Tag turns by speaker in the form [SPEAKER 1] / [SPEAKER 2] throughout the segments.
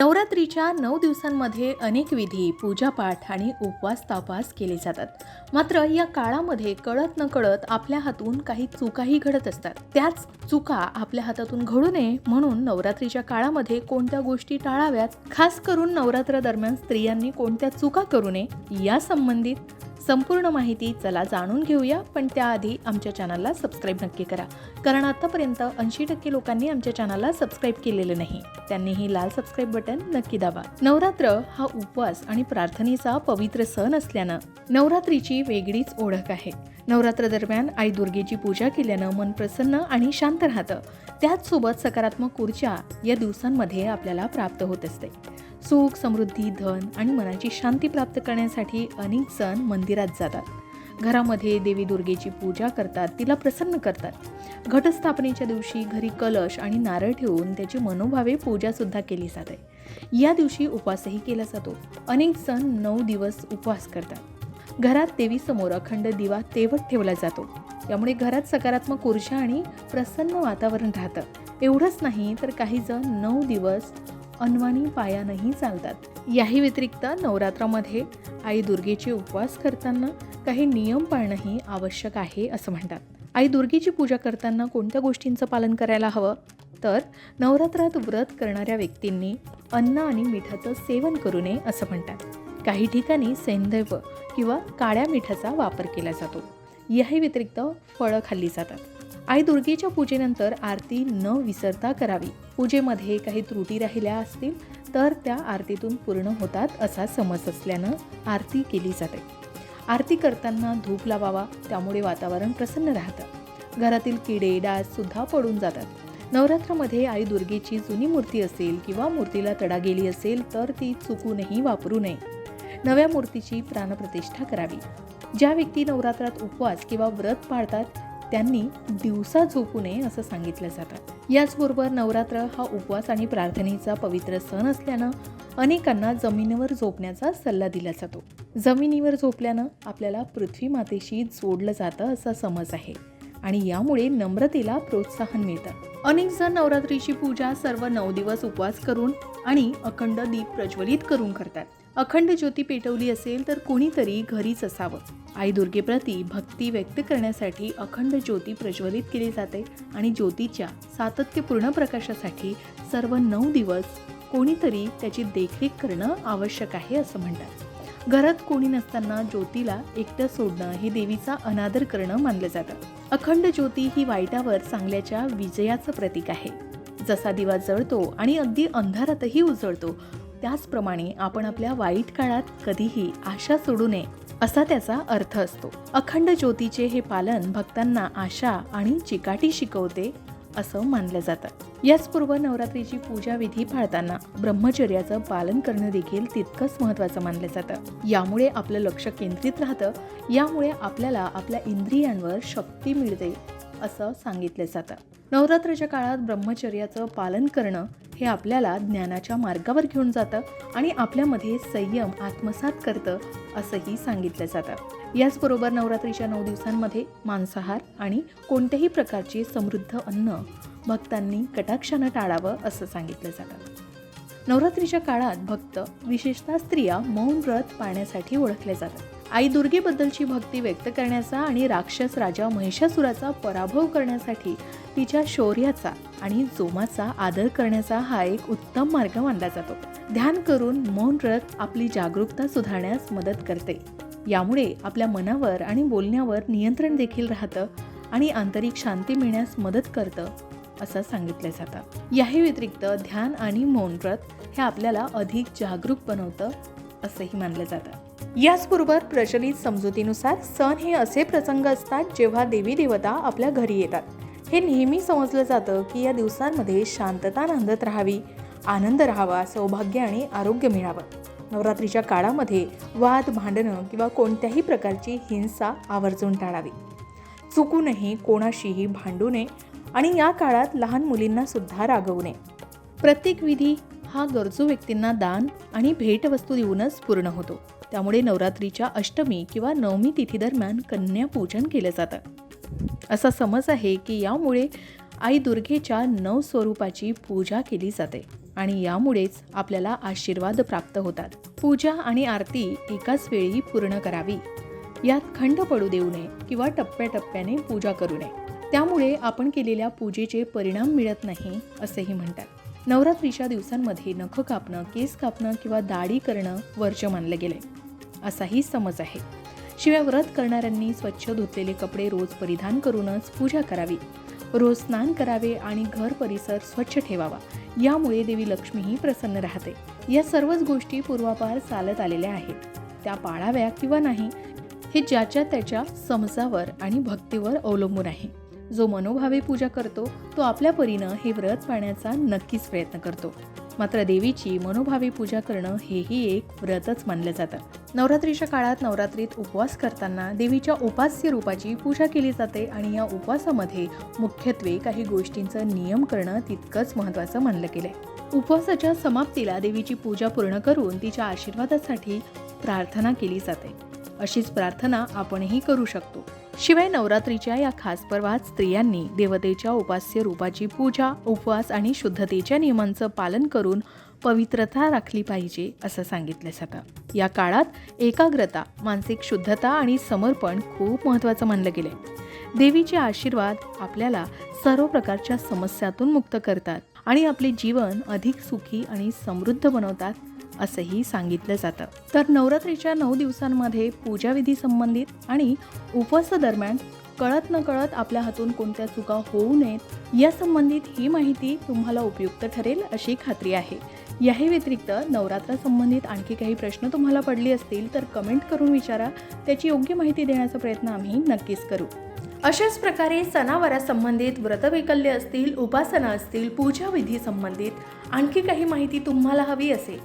[SPEAKER 1] नवरात्रीच्या नऊ दिवसांमध्ये अनेक विधी पूजापाठ आणि उपवास तापास केले जातात. मात्र या काळामध्ये कळत न कळत आपल्या हातून काही चुकाही घडत असतात. त्याच चुका आपल्या हातातून घडू नये म्हणून नवरात्रीच्या काळामध्ये कोणत्या गोष्टी टाळाव्यात खास करून नवरात्र दरम्यान स्त्रियांनी कोणत्या चुका करू नये यासंबंधित संपूर्ण माहिती चला जाणून घेऊया पण त्याआधी आमच्या चॅनलला सबस्क्राईब नक्की करा. कारण आतापर्यंत ऐंशी टक्के लोकांनी आमच्या चॅनलला सबस्क्राईब केलेलं नाही. त्यांनी ही लाल सबस्क्राईब बटन नक्की दाबा. नवरात्र हा उपवास आणि प्रार्थनेचा पवित्र सण असल्यानं नवरात्रीची वेगळीच ओळख आहे. नवरात्र दरम्यान आई दुर्गेची पूजा केल्यानं मन प्रसन्न आणि शांत राहतं. त्याचसोबत सकारात्मक ऊर्जा या दिवसांमध्ये आपल्याला प्राप्त होत असते. सुख समृद्धी धन आणि मनाची शांती प्राप्त करण्यासाठी अनेक जण मंदिरात जातात. घरामध्ये देवी दुर्गेची पूजा करतात तिला प्रसन्न करतात. घटस्थापनेच्या दिवशी घरी कलश आणि नारळ ठेवून त्याची मनोभावे पूजासुद्धा केली जाते. या दिवशी उपवासही केला जातो. अनेक जण नऊ दिवस उपवास करतात. घरात देवीसमोर अखंड दिवा तेवत ठेवला जातो. त्यामुळे घरात सकारात्मक ऊर्जा आणि प्रसन्न वातावरण राहतं. एवढंच नाही तर काही जण नऊ दिवस अनवाणी पायानंही चालतात. याही व्यतिरिक्त नवरात्रामध्ये आई दुर्गेचे उपवास करताना काही नियम पाळणंही आवश्यक आहे असं म्हणतात. आई दुर्गेची पूजा करताना कोणत्या गोष्टींचं पालन करायला हवं? तर नवरात्रात व्रत करणाऱ्या व्यक्तींनी अन्न आणि मिठाचं सेवन करू नये असं म्हणतात. काही ठिकाणी सैंधव किंवा काळ्या मिठाचा वापर केला जातो. याही व्यतिरिक्त फळं खाल्ली जातात. आई दुर्गेच्या पूजेनंतर आरती न विसरता करावी. पूजेमध्ये काही त्रुटी राहिल्या असतील तर त्या आरतीतून पूर्ण होतात असा समज असल्यानं आरती केली जाते. आरती करताना धूप लावावा त्यामुळे वातावरण प्रसन्न राहतं. घरातील किडे डाससुद्धा पडून जातात. नवरात्रामध्ये आई दुर्गेची जुनी मूर्ती असेल किंवा मूर्तीला तडा गेली असेल तर ती चुकूनही वापरू नये. नव्या मूर्तीची प्राणप्रतिष्ठा करावी. ज्या व्यक्ती नवरात्रात उपवास किंवा व्रत पाळतात त्यांनी दिवसा झोपू नये असं सांगितलं जातं. याचबरोबर नवरात्र हा उपवास आणि प्रार्थनेचा पवित्र सण असल्यानं अनेकांना जमिनीवर झोपण्याचा सल्ला दिला जातो. जमिनीवर झोपल्यानं आपल्याला पृथ्वी मातेशी जोडलं जातं असा समज आहे आणि यामुळे नम्रतेला प्रोत्साहन मिळतं. अनेक जण नवरात्रीची पूजा सर्व नऊ दिवस उपवास करून आणि अखंड दीप प्रज्वलित करून करतात. अखंड ज्योती पेटवली असेल तर कोणीतरी घरीच असावं. आई दुर्गेप्रती भक्ती व्यक्त करण्यासाठी अखंड ज्योती प्रज्वलित केली जाते आणि ज्योतीच्या सातत्यपूर्ण प्रकाशासाठी सर्व नऊ दिवस कोणीतरी त्याची देखरेख करणं आवश्यक आहे असं म्हणतात. घरात कोणी नसताना ज्योतीला एकटं सोडणं हे देवीचा अनादर करणं मानलं जातं. अखंड ज्योती ही वाईटावर चांगल्याच्या विजयाचं प्रतीक आहे. जसा दिवा जळतो आणि अगदी अंधारातही उजळतो त्याचप्रमाणे आपण आपल्या वाईट काळात कधीही आशा सोडू नये असा त्याचा अर्थ असतो. अखंड ज्योतीचे हे पालन भक्तांना आशा आणि चिकाटी शिकवते असं मानलं जातं. याचपूर्व नवरात्रीची पूजा विधी पाळताना ब्रह्मचर्याचं पालन करणं देखील तितकंच महत्त्वाचं मानलं जातं. यामुळे आपलं लक्ष केंद्रित राहतं यामुळे आपल्याला आपल्या इंद्रियांवर शक्ती मिळते असं सांगितलं जातं. नवरात्राच्या काळात ब्रह्मचर्याचं पालन करणं हे आपल्याला ज्ञानाच्या मार्गावर घेऊन जातं आणि आपल्यामध्ये संयम आत्मसात करतं असंही सांगितलं जातं. याचबरोबर नवरात्रीच्या नऊ दिवसांमध्ये मांसाहार आणि कोणत्याही प्रकारचे समृद्ध अन्न भक्तांनी कटाक्षानं टाळावं असं सांगितलं जातं. नवरात्रीच्या काळात भक्त विशेषतः स्त्रिया मौन व्रत पाळण्यासाठी ओळखले जातात. आई दुर्गेबद्दलची भक्ती व्यक्त करण्याचा आणि राक्षस राजा महिषासुराचा पराभव करण्यासाठी तिच्या शौर्याचा आणि जोमाचा आदर करण्याचा हा एक उत्तम मार्ग मानला जातो. ध्यान करून मौन रथ आपली जागरूकता सुधारण्यास मदत करते. यामुळे आपल्या मनावर आणि बोलण्यावर नियंत्रण देखील राहतं आणि आंतरिक शांती मिळण्यास मदत करतं असं सांगितलं जातं. याही व्यतिरिक्त ध्यान आणि मौन व्रत हे आपल्याला अधिक जागरूक बनवतं असंही मानलं जातं. याचबरोबर प्रचलित समजुतीनुसार सण हे असे प्रसंग असतात जेव्हा देवी देवता आपल्या घरी येतात. हे नेहमी समजलं जातं की या दिवसांमध्ये शांतता नांदत राहावी आनंद राहावा सौभाग्य आणि आरोग्य मिळावं. नवरात्रीच्या काळामध्ये वाद भांडणं किंवा कोणत्याही प्रकारची हिंसा आवर्जून टाळावी. चुकूनही कोणाशीही भांडू नये आणि या काळात लहान मुलींना सुद्धा रागवू नये. प्रत्येक विधी हा गरजू व्यक्तींना दान आणि भेटवस्तू देऊनच पूर्ण होतो. त्यामुळे नवरात्रीच्या अष्टमी किंवा नवमी तिथीदरम्यान कन्यापूजन केलं जातं. असा समज आहे की यामुळे आई दुर्गेच्या नऊ स्वरूपाची पूजा केली जाते आणि यामुळेच आपल्याला आशीर्वाद प्राप्त होतात. पूजा आणि आरती एकाच वेळी पूर्ण करावी. यात खंड पडू देऊ नये किंवा टप्प्याटप्प्याने पूजा करू नये. त्यामुळे आपण केलेल्या पूजेचे परिणाम मिळत नाही असेही म्हणतात. नवरात्रीच्या दिवसांमध्ये नख कापणं केस कापणं किंवा दाढी करणं वर्ज्य मानलं गेलंय. असाही समज आहे. शिवाय व्रत करणाऱ्यांनी स्वच्छ धुतलेले कपडे रोज परिधान करूनच पूजा करावी. रोज स्नान करावे आणि घर परिसर स्वच्छ ठेवावा. यामुळे देवी लक्ष्मीही प्रसन्न राहते. या सर्वच गोष्टी पूर्वापार चालत आलेल्या आहेत. त्या पाळाव्या किंवा नाही हे ज्याच्या त्याच्या समजावर आणि भक्तीवर अवलंबून आहे. जो मनोभावे पूजा करतो तो आपल्या परीनं हे व्रत पाळण्याचा नक्कीच प्रयत्न करतो. मात्र देवीची मनोभावे पूजा करणं हेही एक व्रतच मानलं जातं. नवरात्रीच्या काळात नवरात्रीत उपवास करताना देवीच्या उपास्य रूपाची पूजा केली जाते आणि या उपवासामध्ये मुख्यत्वे काही गोष्टींचं नियम करणं तितकंच महत्त्वाचं मानलं गेलंय. उपवासाच्या समाप्तीला देवीची पूजा पूर्ण करून तिच्या आशीर्वादासाठी प्रार्थना केली जाते. अशीच प्रार्थना आपणही करू शकतो. शिवाय नवरात्रीच्या या खास पर्वात स्त्रियांनी देवतेच्या उपास्य रूपाची पूजा उपवास आणि शुद्धतेच्या नियमांचं पालन करून पवित्रता राखली पाहिजे असं सांगितलं जातं या काळात एकाग्रता मानसिक शुद्धता आणि समर्पण खूप महत्त्वाचं मानलं गेलंय. देवीचे आशीर्वाद आपल्याला सर्व प्रकारच्या समस्यातून मुक्त करतात आणि आपले जीवन अधिक सुखी आणि समृद्ध बनवतात असंही सांगितलं जातं. तर नवरात्रीच्या नऊ दिवसांमध्ये पूजाविधी संबंधित आणि उपवासादरम्यान कळत न कळत आपल्या हातून कोणत्या चुका होऊ नयेत या संबंधित ही माहिती तुम्हाला उपयुक्त ठरेल अशी खात्री आहे. याही व्यतिरिक्त नवरात्रासंबंधित आणखी काही प्रश्न तुम्हाला पडले असतील तर कमेंट करून विचारा. त्याची योग्य माहिती देण्याचा प्रयत्न आम्ही नक्कीच करू. अशाच प्रकारे सणावारासंबंधित व्रतवैकल्य असतील उपासना असतील पूजाविधी संबंधित आणखी काही माहिती तुम्हाला हवी असेल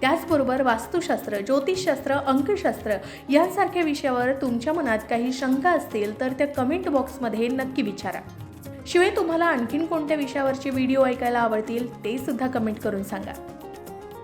[SPEAKER 1] त्याचबरोबर वास्तुशास्त्र ज्योतिषशास्त्र अंकशास्त्र यांसारख्या विषयावर तुमच्या मनात काही शंका असतील तर त्या कमेंट बॉक्समध्ये नक्की विचारा. शिवाय तुम्हाला आणखीन कोणत्या विषयावरचे व्हिडिओ ऐकायला आवडतील ते सुद्धा कमेंट करून सांगा.